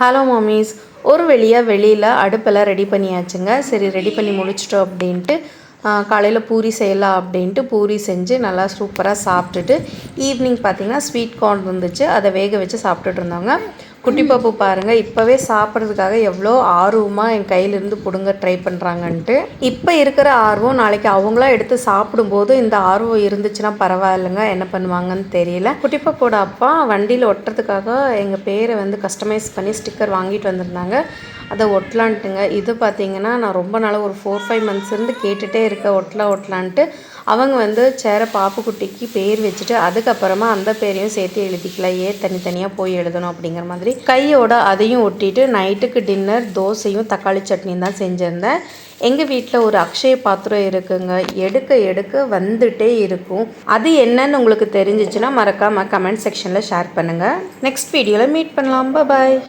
Hello மாமிஸ் ஒரு வழியாக வெளியில் அடுப்பெல்லாம் ரெடி பண்ணியாச்சுங்க. சரி ரெடி பண்ணி முடிச்சிட்டோம் அப்படின்ட்டு காலையில் பூரி செய்யலாம் அப்படின்ட்டு பூரி செஞ்சு நல்லா சூப்பராக சாப்பிட்டுட்டு ஈவினிங் பார்த்தீங்கன்னா ஸ்வீட் கார்ன் இருந்துச்சு. அதை வேக வச்சு சாப்பிட்டுட்டு இருந்தோங்க. குட்டி பாப்பு பாருங்கள் இப்போவே சாப்பிட்றதுக்காக எவ்வளோ ஆர்வமாக என் கையிலேருந்து பிடுங்க ட்ரை பண்ணுறாங்கன்ட்டு இப்போ இருக்கிற ஆர்வம் நாளைக்கு அவங்களாம் எடுத்து சாப்பிடும்போது இந்த ஆர்வம் இருந்துச்சுன்னா பரவாயில்லைங்க என்ன பண்ணுவாங்கன்னு தெரியல. குட்டி பாப்போட அப்பா வண்டியில் ஒட்டுறதுக்காக எங்கள் பேரை வந்து கஸ்டமைஸ் பண்ணி ஸ்டிக்கர் வாங்கிட்டு வந்திருந்தாங்க. அதை ஒட்டலான்ட்டுங்க. இது பார்த்தீங்கன்னா நான் ரொம்ப நாளாக ஒரு ஃபோர் ஃபைவ் மந்த்ஸ் இருந்து கேட்டுகிட்டே இருக்கேன் ஒட்டலா ஒட்டலான்ட்டு. அவங்க வந்து சேர பாப்புக்குட்டிக்கு பேர் வச்சுட்டு அதுக்கப்புறமா அந்த பேரையும் சேர்த்து எழுதிக்கலாம் ஏன் தனித்தனியாக போய் எழுதணும் அப்படிங்கிற மாதிரி மாதிரி கையோட அதையும் ஒட்டிட்டு நைட்டுக்கு டின்னர் தோசையும் தக்காளி சட்னியும் தான் செஞ்சுருந்தேன். எங்கள் வீட்டில் ஒரு அக்ஷய பாத்திரம் இருக்குங்க. எடுக்க எடுக்க வந்துட்டே இருக்கும். அது என்னன்னு உங்களுக்கு தெரிஞ்சிச்சுன்னா மறக்காமல் கமெண்ட் செக்ஷனில் ஷேர் பண்ணுங்கள் நெக்ஸ்ட் வீடியோவில் மீட் பண்ணலாம். பாய்.